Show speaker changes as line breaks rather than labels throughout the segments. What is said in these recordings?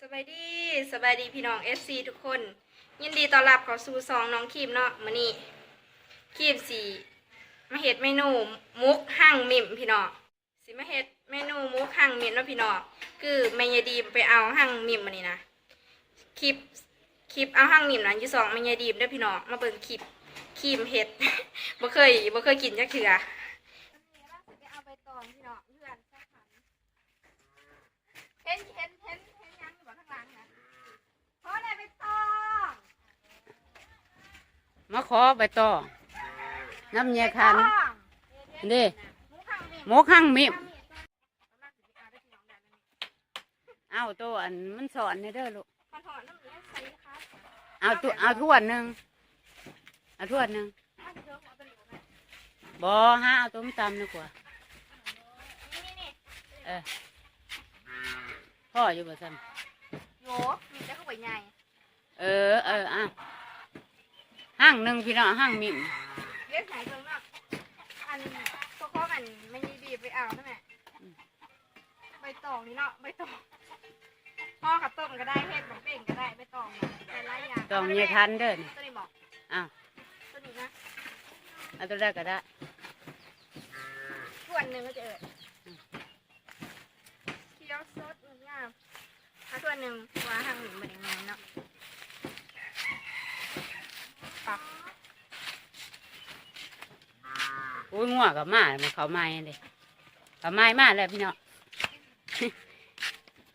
สบายดีสบายดีพี่น้อง FC ทุกคน ยินดีต้อนรับเข้าสู่ซองน้องคีมเนาะมื้อนี้คีมสีมาเฮ็ดเมนูมุกหั่งมิมพี่น้องสิมาเฮ็ดเมนูมุกหั่งมิมเนาะพี่น้องคือแม่ยายดีมไปเอาหั่งมิมมานี่นะคลิปคลิปเอาหั่งมิมนะอยู่สองแม่ยายดีมเด้อพี่น้องมาเบิ่งคลิปคีมเฮ็ดบ่เคยบ่เคยกินจักเทื่อไปเอาไปตองพี่น้องเพื่อนสักพันเห็นเห็นเห็นเห็นยังอยู่บ่ข้างหลังนะเพราะอะไรไปตอง
มาขอใบตองน้ำเยคันนี่
หมูข้างนี่
หมกหั่งมิมเอาตัวอันมันสอนในเด้อลูก
ขอถอนน้ำเหลืองใส่ครับ
เอาตัวเอาถ้วนหนึ่งเอาถ้วนหนึ่ง
ถ้าเดี๋ยวเอาตัวนี้ออกมา
บอฮะเอาต้มตำดีกว่า
นี่นี่นี่
เออพ่ออยู่บ่ซ้
โยมีแต่ข้าวใบใหญ่ำ
เออเอออะ ห้างหนึ่งพี่น้องห้างมิม
เรียกไหนเพิ่งเนาะอันพวกพ่อมันไม่ยีดีไปเอาใช่ไหมใบตองนี่เนาะใบตองพ่อกับต้มก็ได้เฮ็ดแบบเป่งก็ได้ใบตองนะแต่หลายอย่าง
ต้องเยคันเด้อนี่
ตัวนี้บอก
อ้าว
ตัวนี้นะ
เอาตัวได้ก็ได้
ส่วนหนึ่งก็จะเอิดเคี้ยวสดงามถ้าส่วนหนึ่งว่าทางหนึ่งมันยังไงเนาะปัก
อุ้ยงัวกับมามันเขาไม้เลยเขาไม้มาแล้วพี่เน้อง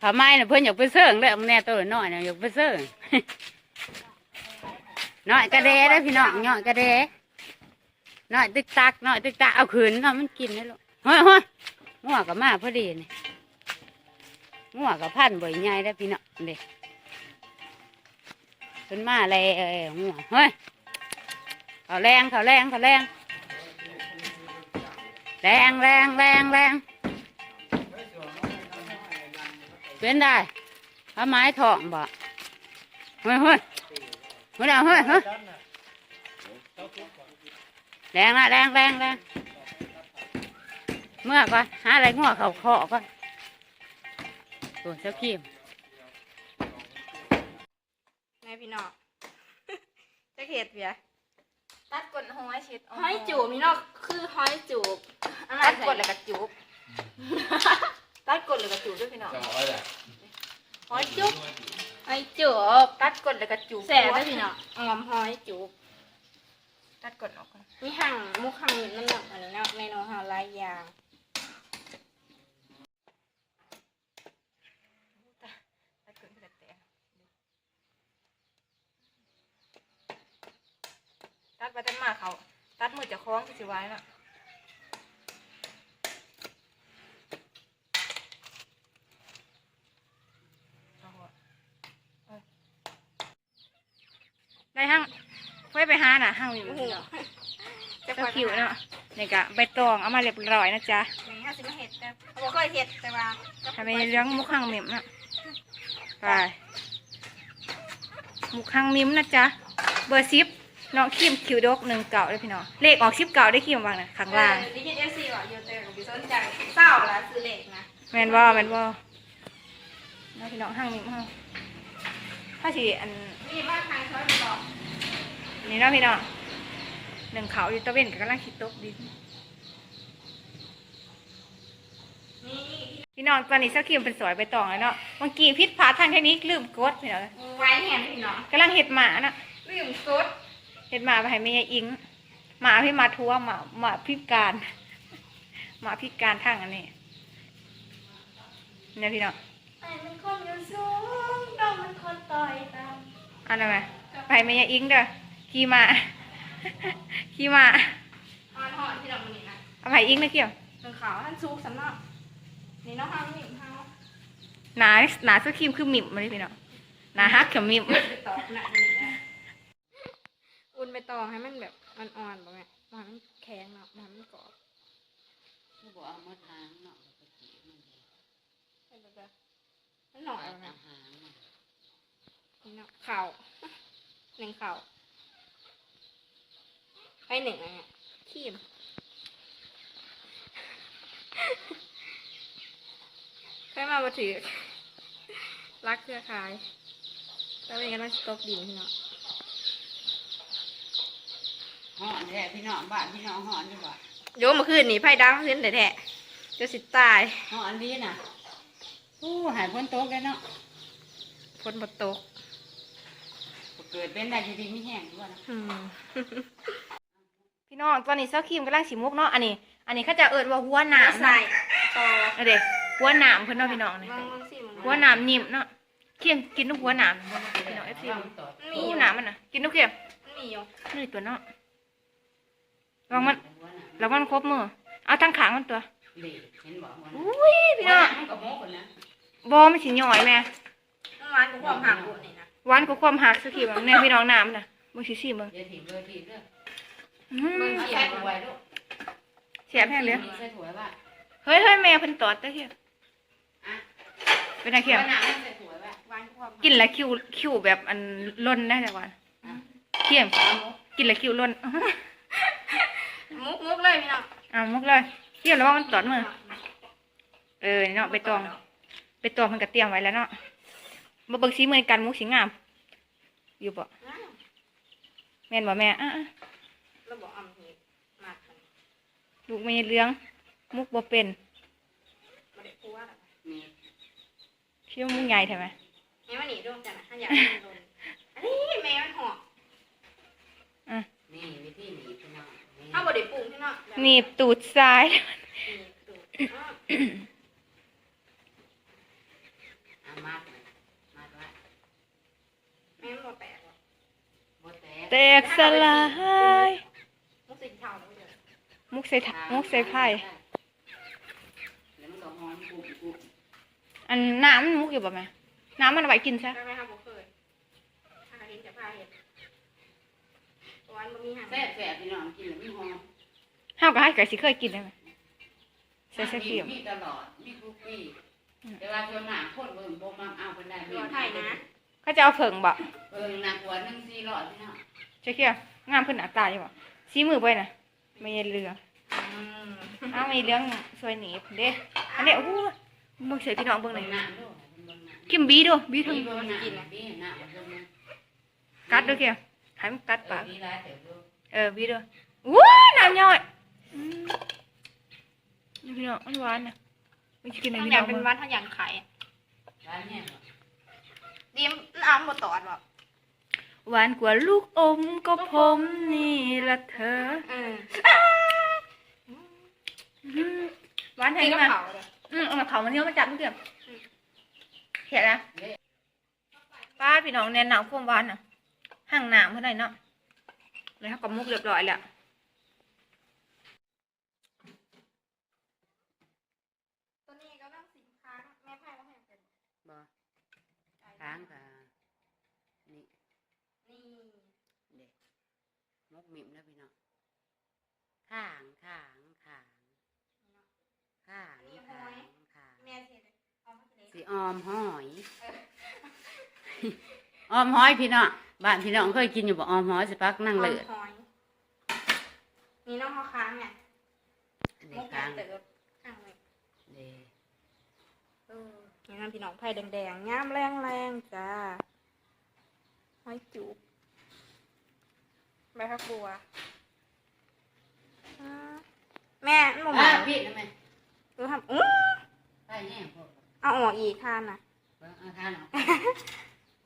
เขาไม้เนี่ยเพิ่อนอยากไปเสิ่งเลยมึงแน่ตัวน้อยเนี่ยอยากไปเสิ่งน้อยกระเดได้อพี่น้องน้อยกระเดน้อยตึกตักน้อยตึกตักเอาขืนเนาะมันกินได้ลูกเฮ้ยเฮ้ยงัวกับมาพอดีเนี่ยงัวกับพันบ่อยใหญ่ได้พี่น้องเด็กขึ้นมาเลยเอ้ยงัวเฮ้ยเขาแรงเขาแรงเขาแรง แรงแรงแรงแรงเป็นได้พระไม้ทองบ่เฮ้ยเฮ้ยเฮ้ยเอาเฮ้ยเฮ้ยแรงละแรงแรงแรงเมื่อก่อนหาอะไรงัวเขาเคาะก่อนตัวเจ้าขี้ม
ไงพี่น้องจะเห็ดเบีย
ตัดกดห้อยชิด
หอยจูบพี่น้อง คือหอยจูบอะไร
ตัด
ใส่
กดแล้วก็จุบตัดกดแล้วก็จุบด้วยพี่น้อง
หอยจุบหอยจูบ
ตัดกดแล้วก็จุบ
แสบได้อพี่น้องออมหอยจูบ
ตัดกดออกก่อน
มีหั่งมุกหั่งนิดน้ำหนักอันนี้เนาะเมนูหาหลายอย่าง
ตัดกดเพื่อแตะตัดไปตัดมาเขา ตัดมือจะคล้องที่สิไว้น่ะเอาหัว
ได้ห้างไว้ไปหาน่ะห้างวิว
โอ้โห
เจ้าคิวเนาะนี่กะใบตองเอามาเรียบร้อยนะจ๊ะ
นี่ห้าสิมาเห็ดแต่เขาบอกเคยเห็ดแต่ว่า
ทำไมเลี้ยงมุกห้างมิมนะไปมุกห้างมิมนะจ๊ะเบอร์ซิป น้องคิมคิวดกหนึ่งเก่าได้พี่น้องเลขออกชิปเก่าได้คิมวางนะข้างล่าง
เออดิจิทัลซีว่ะโยเตอร์กับบิสนใจเศร้าละซื้อเหล็กนะ
แมนบอแมนบอน้องพี่น้องห้างมิมห้างถ้าสิอัน
นี่มากทางช้อนบอก
นี้เนาะพี่น้องหนึ่งเขาอยู่ตะเวนกับกำลังคิดตกดิน
นี่
พี่น้องตอนนี้เจ้าคิมเป็นสวยใบตองแล้วเนาะเมื่อกี้พิษพลาดทางเทคนิคลืมกดพี่น้อง
ไว้แหนพี่น้อง
กำลังเห็ดหมานะ
ลืมกด
เห็ดหมาไปให้แม่ยายอิงหมาพี่มาทัวหมาหมาพิการหมาพิการทางอันนี้เนี่ยพี่น้อง
ไอ้มันคนอยู่สูงต้องมันคนต่อยตาม
เอันนั้นไหมไปให้แม่ยายอิงเด้อขี่มาขี่มา
อ่อนหอนที่เรามันนี่นะ
เอาไปให้อิงนะเกี่ยว
ตรงเขาท่านซุกสำเนานี่เนาะห้างนี่ห้าง
หนาหนาเสื้อครีมคือหมิ่มมาเลยพี่น้องหนาฮักเขียวหมิ่ม
ไปตอกห นักนี่นะอุ่นไปตองให้มันแบบมันอ่อนๆบ่แม่บ่ให้มันแข็งเนาะบ่ให้มันกรอบ
คือบอกเอามาทางเนาะปกติมัน
ให้แบบว่ามันหน่อยบ่แม่
อาหารมัน
นี่เนาะเข่า หนึ่งเข่าไปหนึ่งอะไรเงี้ยขีมเคยมาบ่ถือรักเครือข่ายแล้วเป็นกันว่าตกดินพี่น้อง
หอนแท้พี่น้องบ้านพี่น้องหอนดีกว่า
โยมเมื่อคืนนี่ไพ่ดาวขึ้นแต่แท้ๆจะสิตาย
หอนดีน่ะอู้หายพ้นโต๊ะแล้วเนาะ
ฝนบดตก
เกิดเป็นได้ดีๆไม่แห้งด้วยนะ
อืม
พี่น้องตอนนี้เซาครีมกำลังสีมุกเนาะอันนี้ อันนี้เขาจะเอิดว่าหัวหนาม
ใส่
เนาะ
ต่อ
เอาเด็กหัวหนามเพิ่นเนาะพี่น้องนี่
ลองลองสิมึง
หัวหนามนิ่มเนาะเคียงกินทุกหัวหนามพี่น้องเอฟซี
มันมี
อู้
อยู่
หนามมันน่ะกินทุกเคียง
มันมีอยู่
นี่ตัวเนาะ ลองมันลองมันครบมือเอาทั้งขางมันตัว
เด็กเห็นบอกมัน
อุ้ยพี่น้อง
มันกับโมกันนะ
บอมันสิหน่อยแม่
น้ำหวานกับความหักบุนี่นะ
หวานกว่าความหักสักทีแบบเนี่ยพี่น้องน้ำน่ะมึงสิสิมึง
เดี๋ยวถิ่มเลยถิ่มเลย
อืม
เอาใส่ถุงไว้ลูก
เสียแพงเลย
ใส่ถุงไว้ว่า
เฮ้ยเฮ้ยแม่เพิ่นตอดตะเคีย
อะ
เป็นอะไรเคีย
ไว้หนาใส่ถุงไว้ว่า
หวานกับความหั
กินแล้วคิวคิวแบบอันล้นได้แต่ว่าเคียงกินแล้วคิวล้น
มุกมุกเลยพี่น้อง
เอามุกเลยเคียงแล้วว่ามันตอดมือเออเนาะไปตองไปตองมันก็เตรียมไว้แล้วเนาะมาเบิ่งสีมือกันมุกสีงาม อยู่บ่
อ้าว
แม่นบ่แม่อะ
เราบอกอำเหตุมากกัน
ๆลูกไม่เลี้ยง มุกบ่เป็น
มาเด็กพูดว่าอะไร
นี่
เชื่อมุกใหญ่ใช่ไหม
แม่มันหนีดวงจันทร์นะถ้าอยากให้มันโดนอันนี้แม่มันหอก
อะ
นี่วิธีหนี พี่น้องนี่
ถ้าบ่ได้ปรุงพี่น้องแบบ
หนีบตูดซ้าย
นี่ดูอ้าว
เอามาดเลยมาดไว้
แม่มันบ่แปลกหรอก
โบแต
แตกสลาย
มุกสีเทาแล้วเดี๋ยว
มุกใส่ถมุกใส่ไผ่
แล้วมันก็หอมกรุบกรุบ
อันน้ำมันมุกอยู่บ่แม่น้ำมันเอาไว้กินซะ
ได้ไหมครับบ่เคยถ้ากระดิ่งจะพาเห็ดตัวอันบ่มีหาง
แซ่บแซ่บ พี่น้องกินแล้วมีหอม
ห้าวก็ให้ไก่สิเคยกินได้ไหมใส่ใส่เกี๊ยว
มีตลอด มีคุกกี้แต่ว่าส่วนหนาคนเบิ่งบ่มักเอาคนใด
ตัวไทยนะ
เขาจะเอาเผิงบ่
เบิ่งหนักกว่าหนึ่งสี่ร้อยพี่น้อง
ใช่เกี๊ยวงามขึ้นหน้าตาอยู่บ่สีมือไปน่ะไม่ใช่เรือ
อืม
อ้าวมีเรื่องสวยหนีบเด้อันเนี้ยโอ้โหเบิ่งเสียพี่น้องเบิ่งหน่
เบิ่
อย
งหน้าดูเบิ่งหน้า
กิมบีดูบีถึง
พี่เบิ่งหน้าพี่หน้าเบิ่งหน้า
กัดด้วยเกี๊ยวให้มันกัดปาก
พี่ร้ายแต่ดู
เออบีดูอู้น้ำย่อยอืมนี่พี่น้องมันหวานนะไม่กินอะไร
ถ้า
พี่
อ
น้
ยา
อกง
เป็น
เบิ่ง
วัดถ้าอยากไข่
ร้ายเนี่ย
ดีมน้ำบ่ตอดบ่
หวานกว่าลูกอมก็ผมนี่ละเธอ
เออ
อืมหวานแท้
กิน
ไห
กับ
ม
เขาเลย
อืมเอามาเขามันเนี้ยมาจับมันเกี่ยวเห็นนะป้าดพี่น้องแน่นหนาวความหวานอะห่างหนามเท่าไหร่เนาะ เลยเขากับมุกเรียบร้อยแล้ว
ตัวนี้ก็ต้องสินค้าแม่ไพ่ว่าให้เป็น
บ่ค้างกับนี่
นี่
เด็กมกมิมแล้วพี่น้องข้างข้างข้างข้างข้างข้าง
แม่เสียเลยเอามาเลย
สีออมหอย ออมหอยพี่น้อง บ้านพี่น้องเคยกินอยู่บ่ออมหอยสิปักนั่งเลย
หอยมีน้องเขาค้างไง
อันนี้
มุก
ค้าง
เติบข้างเลย
เด้
เออนี่นั่นพี่น้องไผ่แดงๆงามแรงแรงๆจ้าหอยจุบใบข้าวบัวอ่าแม่หนู
อ่า
มา
พี่ทำไม
ดูทำอื้อ
ไปแน่พวก
เอาออกอีกทานนะ
เบิ่งเอาทานออก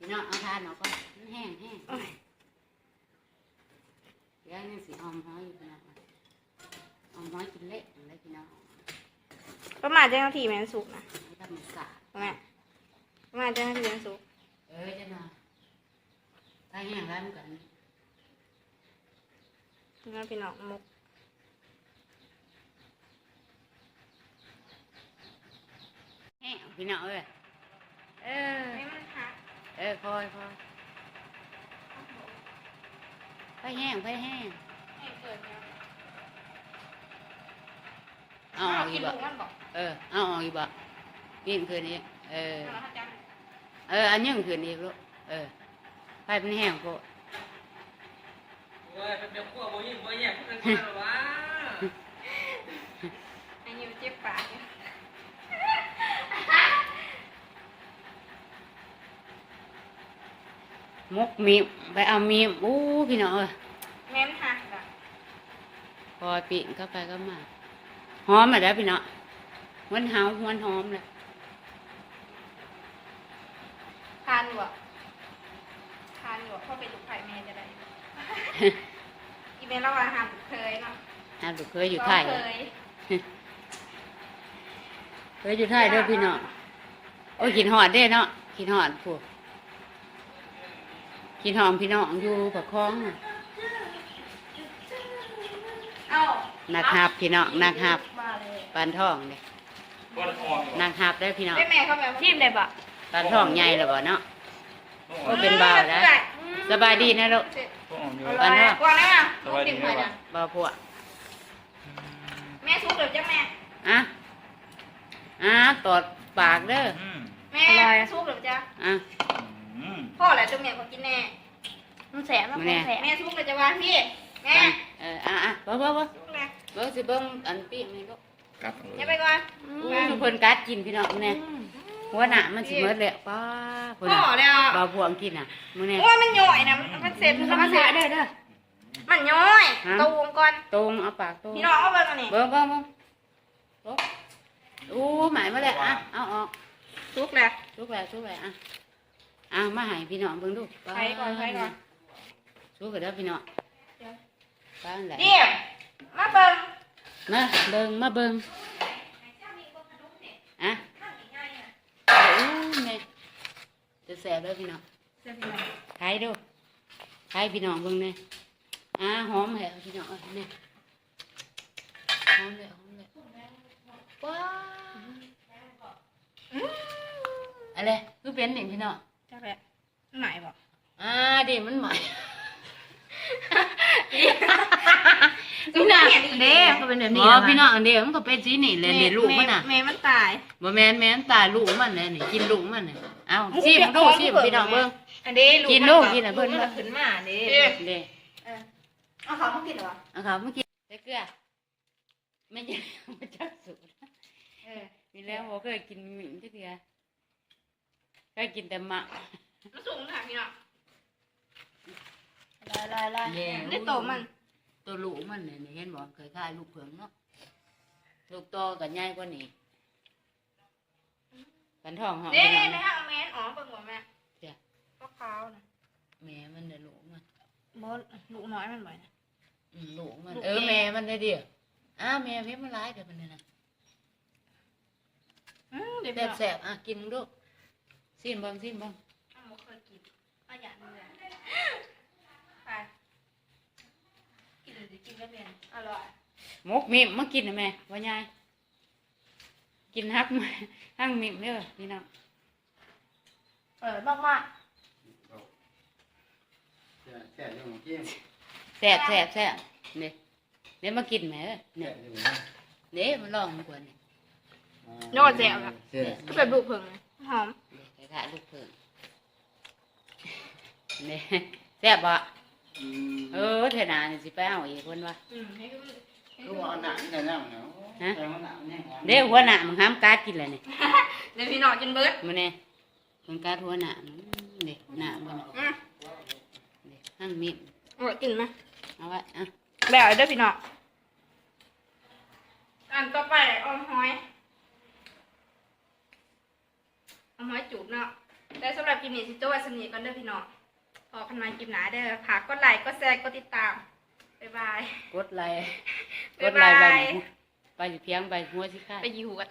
พี่น้องเอาทานออกก็มันแห้งแห้งเดี๋ยวนี่สิออมหอยอยู่พี่น้องออมหอยกินเละอะไรพี่น้อง
ประมาณเจ้าหน้าที่แมนสุกนะ
ไม่ทำมันสา
แม่ประมาณเจ้าหน้าที่แมนสุก
เอ้ยจะนอนไปแห้งร้านกัน
นั่นพี่น้องมุก
แห้งพี่น้องเอ้ยเออ ออคอยคอยไปแห้งไปแห้ง
ให้เกิดแล้ว
เอาออก
กิ
อี
น
กบ่
ลูกมันบอก
เออเอาออกอีกบ่กินคืนนี้เออ
เอาละจ้ะ
เอออันยังคืนอีกลูกเออไปเป็นแห้งโพด
โอ้ยเดี๋ยวพวกโมยิ่งโมแย่พวกนั้นก็หรอวะ
ไอ้นิวเจ็บปากเนี่ย
มกมีไปเอามีอู้พี่น้องเอ้ย
แม่นหักอะ
พอปีนเข้าไปก็มาหอมมาแล้วพี่น้องมันหาวมันหอมเลย
ทานอยู่อะทานอยู่อะพ่อเป็นลูกไข่แม่จะได้ อีเมลเราว่าหามเคยเนาะ
อะลูกเคยอยู่ไทย
เคย
เคยอยู่ไทยเด้อพี่น้องโอ้ยกินหอดเด้เนาะกินหอดพวก กินหอมพี่น้องอยู่ปากคลองน่ะ
เอ้า
นักหับพี่น้องนักหับ
มาเลย
ปานทองเด้
บอลออก
นักหับได้อพี่น้อง
ได้แม่เข้ามา
ทีมได้ปะ
ปานทองใหญ่แล้วบ่เนาะโอ้เป็นบ่าวแล้วสบายดีนะลูก
ต้องออกอยู่
ปานทอง
กวางได้ป่ะ
สบายดี
ติ่ง
ค
ไป
รับ
นะ
บ่าวพวก
แม่ทุกเดี๋ยวจ้ะแม่
อะอะตอดปากเด้อ
อืม
แม่ทุกเดี๋ยวจ้ะ
อะ
อืม
พ่อแหละตัวเมียเขากินแน่
มันแสบมัน
มาแน่
แสบ
แม่ทุกเดี๋ยวจะว่าพี่แม่
เอออะอะบ่บ่บ่
ทุกเลย
บ่สิเบิ่งอันปีกนี่ลูก
ครับ
อย่าไปก่อน
อู้ทุกเพิ่นกัดกินพี่น้องแน่หัวหน้ามันสิหมดแล้วป้าเพิ่น
พ่อ
น่ะ
แล้ว
บ่าวพวงกินน่ะมื้อนี้
โอ้ยมันย่อยนะมันมันเสร็จ
มัน
มัน
มัน
เสร็
แส
จ
บเด้อเด้อ
มันย่อย
ฮะ
ตูวงก่อน
ตรงเอาปากตรง
พี่น้องเอาเบิ่งอันนี้
เบิ่งเบิ่งเบิ่งลบอู้หมายมาแล้วอะเอาออก
ทุกแล้ว
ทุกแล้วทุกแล้วอะ อะมาให้พี่น้องเบิ่งดู
ใครก่อนใครก่อน
ทุกกันเด้อพี่น้องป้าแหละ
เดี๋ยวมาเบิ่ง
มาเบิ่งมาเบิ่งอะอู้แม่จะแซ่บเด้อพี่น้องใครดูใครพี่น้องเบิ่งเนี่ยอะหอมแหวพี่น้องเอ้ยเนี่ยหอมเลยหอมเลยว้าวอะไรคือเป็นหนึ่งพี่น้อง
จักแหละไหนบอก
อ่าดิมันใหม่พี่น้อง
เด้ก็เป็นแบบ
อ๋
นี้
อพี่น้องอันเดียวมันก็เป็นสีนี่เลยเดี๋ยวลูกมันน่ะ
แม่มันตาย
บ่แม่นแม่นตายลูกมันเลยนี่กินลูกมันนี่เอาชิมดูชิมพี่น้องเบิ่ง
อันนี้
กินลูกกินอะเพิ่น
มั
เบิ่ง
ขึ้นมาเด้
เด้
เอาเขามากินเหรอ
เอาครับเมื่อกี้ใส่เกลือไม่ใช่ไม่จักสูตร
เออ
มีแล้วบ่เคยกินหมิ่นจักเทื่อ เคยกินแต่หมะ
มันสูงค่ะพี่น้อง
ลายลายลาย
แย่
ได้โตมัน
ตัวลูกมันนี่นี่เห็นบ่เคยคล้ายลูกเผือกเนาะลูกโตก็ใหญ่กว่านี้กันท้องเฮา
เด้
พี่น้
แม่
อง
เอาแม่อ๋อเบิ่งหัวแม่
จ้ะ
ก็ขาวนะ
แม่มันได้ลูกมัน
บอลูกน้อยมันบ่อยนะ
อืมลูกมัน
ลูก
เออ
แม่
แม่มันได้เดียวอ้าวแม่เพ็มันร้ายเดี๋ยวมันนี่นะ
อืมเดี๋ยว
แซ่บแซ่บๆอะกินมึงดู ซิมเบิ่งซิมเบิ่ง
เอาหมูเคยกินเอาอย่างนี้เลยไปกินดิกินไม่เป็นอร่อย
หมกมิมมากินนะแม่ว่าไงกินฮักมาฮักมิมเด้อพี่น้อง
เออมากมาก
แซ่บแซ่บแซ่บเนี่ยเดี๋ยวมากินแม่เอ้ยเนี่ยเดี๋ยวมาลองมันกว่านี่
ยอดแจ๋วอะก็เป็นลูกเพิ่งเลยหอม
คล้ายๆลูกเพิ่งเนี่ยแซ่บบ่เออเทนานี่สิไปเอาอีกคนว่า
อืมให้ดู
รู้ว่าหนังเนี่ยนะเนาะ
ฮะ
แต่ว่าหนังเนี่ย
เดี๋ยวหัวหน้ามันห้ามการกินเลยนี่
เดี๋ยวพี่น้องกินเบิร์ด
มันเนี่ยมันการหัวหน้ามันเด็กหน้ามันน่ะ
อืม
เด็กห้างมิม
อร่อยกินไหม
เอาไว้อะ
แบบเด้อพี่น้องอันต่อไปออมหอย ออมหอยจูบเนาะแต่สำหรับคลิปนี้สิโจ้ไว้สำนีก่อนเด้อพี่น้องพอกันมาคลิปหนาเด้อฝากกดไลค์กดแชร์กดติดตามบ๊ายบาย
กดไลค์ก
บ๊า
ด
ย
ไล
บา
ค์ไป
ย
ไปเพียงไปหัวสิค่ะ
ไปยีหัวด